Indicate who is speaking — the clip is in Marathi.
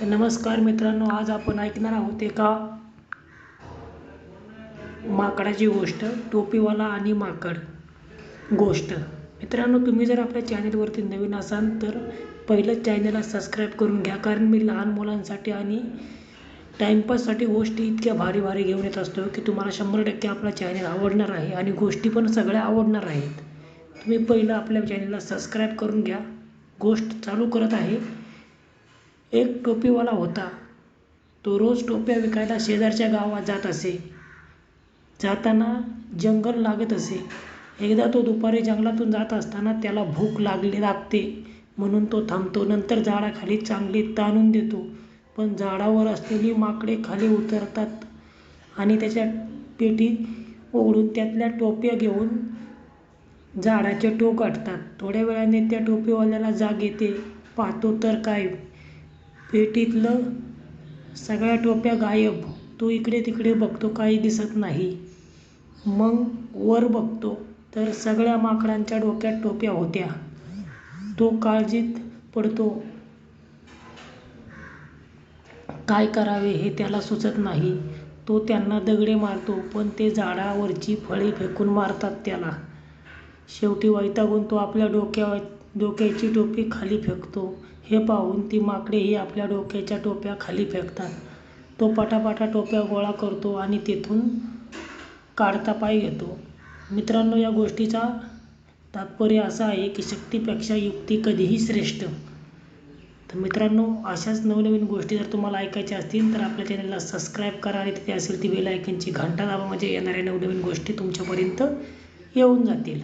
Speaker 1: तर नमस्कार मित्रांनो आज आपण ऐकणार आहोत एका माकडाची गोष्ट टोपीवाला आणि माकड गोष्ट. मित्रांनो तुम्ही जर आपल्या चॅनेलवरती नवीन असाल तर पहिलं चॅनेलला सबस्क्राईब करून घ्या कारण मी लहान मुलांसाठी आणि टाईमपाससाठी गोष्टी इतक्या भारी भारी घेऊन येत असतो की तुम्हाला शंभर टक्के आपला चॅनेल आवडणार आहे आणि गोष्टी पण सगळ्या आवडणार आहेत. तुम्ही पहिलं आपल्या चॅनेलला सबस्क्राईब करून घ्या. गोष्ट चालू करत आहे. एक टोपीवाला होता. तो रोज टोप्या विकायला शेजारच्या गावात जात असे. जाताना जंगल लागत असे. एकदा तो दुपारी जंगलातून जात असताना त्याला भूक लागली लागते. म्हणून तो थांबतो. नंतर झाडाखाली चांगली ताणून देतो. पण झाडावर असलेली माकडे खाली उतरतात आणि त्याच्या पेटी उघडून त्यातल्या टोप्या घेऊन झाडाचे टोक गाठतात थोड्या वेळाने त्या टोपीवाल्याला जाग येते. पाहतो तर काय पेटीतलं सगळ्या टोप्या गायब. तो इकडे तिकडे बघतो काही दिसत नाही. मग वर बघतो तर सगळ्या माकडांच्या डोक्यात टोप्या होत्या. तो काळजीत पडतो. काय करावे हे त्याला सुचत नाही. तो त्यांना दगडे मारतो पण ते झाडावरची फळे फेकून मारतात त्याला. शेवटी वैतागून तो आपल्या डोक्या डोक्याची टोपी खाली फेकतो. हे पाहून ती माकडेही आपल्या डोक्याच्या टोप्या खाली फेकतात. तो पटापटा टोप्या गोळा करतो आणि तेथून काढता पाय घेतो. मित्रांनो या गोष्टीचा तात्पर्य असा आहे की शक्तीपेक्षा युक्ती कधीही श्रेष्ठ. तर मित्रांनो अशाच नवनवीन गोष्टी जर तुम्हाला ऐकायच्या असतील तर आपल्या चॅनलला सबस्क्राईब करा आणि तिथे असेल ती बेल आयकनची घंटा दाबा म्हणजे येणाऱ्या नवनवीन गोष्टी तुमच्यापर्यंत येऊन जातील.